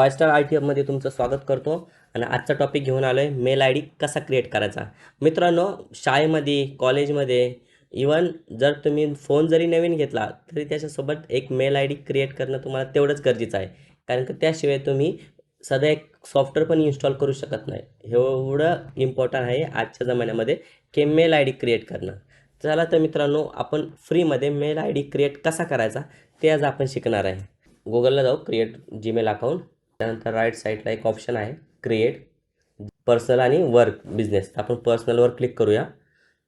Five star I T एफमध्ये तुमचं स्वागत करतो. आणि आजचा टॉपिक घेऊन आलो आहे मेल आय डी कसा क्रिएट करायचा? मित्रांनो शाळेमध्ये कॉलेजमध्ये इवन जर तुम्ही फोन जरी नवीन घेतला तरी त्याच्यासोबत एक मेल आय डी क्रिएट करणं तुम्हाला तेवढंच गरजेचं आहे. कारण की त्याशिवाय तुम्ही सध्या एक सॉफ्टवेअर पण इन्स्टॉल करू शकत नाही. एवढं इम्पॉर्टंट आहे आजच्या जमान्यामध्ये की मेल आय डी क्रिएट करणं. चला तर मित्रांनो आपण फ्रीमध्ये मेल आय डी क्रिएट कसा करायचा ते आज आपण शिकणार आहे. गुगलला जाऊ क्रिएट जीमेल अकाउंट त्यानंतर राईट साईडला एक ऑप्शन आहे क्रिएट पर्सनल आणि वर्क बिझनेस आपण पर्सनलवर क्लिक करूया.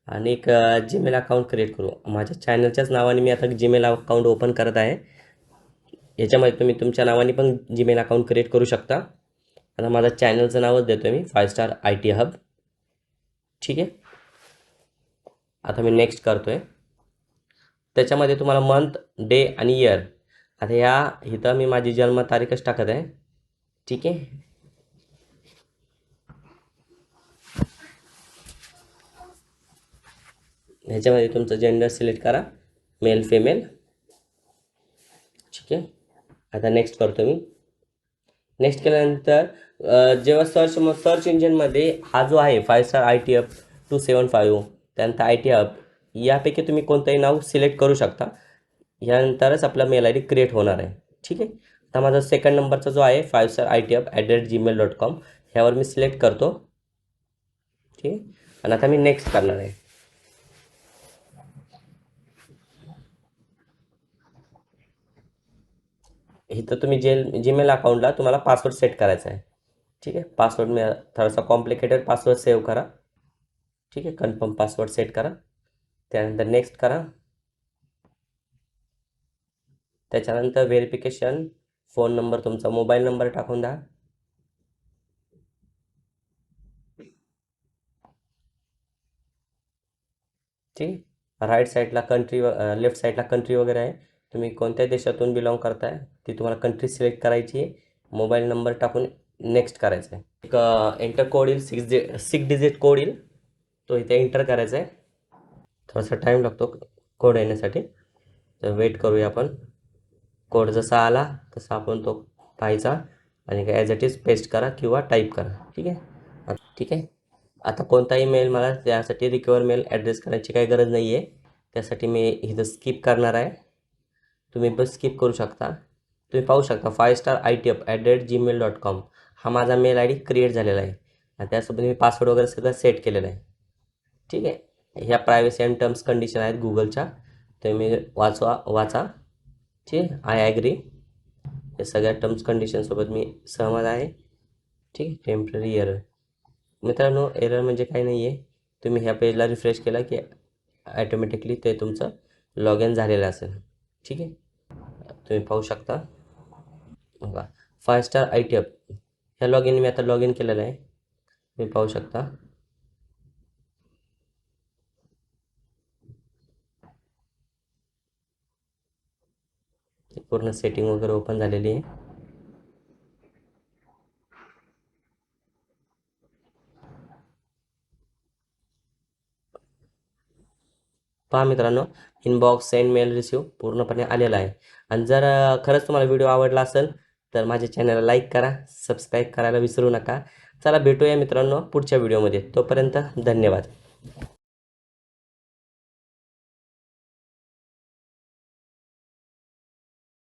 आणि एक जीमेल अकाउंट क्रिएट करू. माझ्या चॅनलच्याच नावाने मी आता जीमेल अकाउंट ओपन करत आहे. याच्यामध्ये तुम्ही तुमच्या नावाने पण जीमेल अकाउंट क्रिएट करू शकता. आता माझं चॅनलचं नावच देतो मी five star I T hub ठीक आहे? आता मी नेक्स्ट करतो आहे त्याच्यामध्ये तुम्हाला मंथ डे आणि इयर आता ह्या इथं मी माझी जन्मतारीखच टाकत आहे. ठीक आहे? ह्याच्यामध्ये तुमचं जेंडर सिलेक्ट करा. मेल फिमेल ठीक आहे? आता नेक्स्ट करतो मी. नेक्स्ट केल्यानंतर जेव्हा सर्च मग सर्च इंजिनमध्ये हा जो आहे five star I T hub two seven five त्यानंतर आय टी हब यापैकी तुम्ही कोणतंही नाव सिलेक्ट करू शकता. यानंतरच आपला मेल आय डी क्रिएट होणार आहे. ठीक आहे? आता माझा सेकंड नंबरचा जो आहे five star I T F at the rate Gmail dot com ह्यावर मी सिलेक्ट करतो. ठीक आणि आता मी नेक्स्ट करणार आहे. इथं तुम्ही जे जीमेल अकाउंटला तुम्हाला पासवर्ड सेट करायचा आहे. ठीक आहे? पासवर्ड मी थोडासा कॉम्प्लिकेटेड पासवर्ड सेव्ह करा. ठीक आहे? कन्फर्म पासवर्ड सेट करा. त्यानंतर नेक्स्ट करा. त्याच्यानंतर व्हेरिफिकेशन फोन नंबर तुमचा मोबाईल नंबर टाकून द्या. ठीक राईट साईडला कंट्री लेफ्ट साईडला कंट्री वगैरे आहे. तुम्ही कोणत्या देशातून बिलॉंग करताय ती तुम्हाला कंट्री सिलेक्ट करायची आहे. मोबाईल नंबर टाकून नेक्स्ट करायचं आहे एक एंटर कोड येईल six di six digit code येईल. तो इथे एंटर करायचा आहे थोडासा टाईम लागतो कोड येण्यासाठी. तर वेट करूया आपण. कोड जसा आला तसा आपण तो पाहायचा. आणि ॲज इट इज पेस्ट करा किंवा टाईप करा. ठीक आहे? ठीक आहे? आता कोणताही मेल मला त्यासाठी रिकवर मेल ॲड्रेस करायची काही गरज नाही आहे त्यासाठी मी इथं स्किप करणार आहे. तुम्ही बस स्किप करू शकता. तुम्ही पाहू शकता five star I T F at rate Gmail dot com हा माझा मेल आय डी क्रिएट झालेला आहे. आणि त्यासोबत मी पासवर्ड वगैरे सगळं सेट केलेलं आहे. ठीक आहे? ह्या प्रायव्हसी अँड टर्म्स कंडिशन आहेत गुगलच्या तुम्ही वाचवा वाचा. ठीक आहे? आय ॲग्री या सगळ्या टर्म्स कंडिशनसोबत मी सहमत आहे. ठीक आहे? टेंपररी एरर मित्रांनो एरर म्हणजे काही नाही आहे तुम्ही ह्या पेजला रिफ्रेश केला की ॲटोमॅटिकली ते तुमचं लॉग इन झालेलं असेल. ठीक आहे? तुम्ही पाहू शकता. बघा. Five star I T F ह्या लॉग इन मी आता लॉग इन केलेलं आहे. तुम्ही पाहू शकता. पूर्ण सेटिंग वगैरे ओपन झालेली आहे. पहा मित्रांनो इनबॉक्स सेंड मेल रिसिव्ह पूर्णपणे आलेला आहे. आणि जर खरंच तुम्हाला व्हिडिओ आवडला असेल तर माझ्या चॅनलला लाईक करा सबस्क्राईब करायला विसरू नका. चला भेटूया मित्रांनो पुढच्या व्हिडिओमध्ये तोपर्यंत धन्यवाद.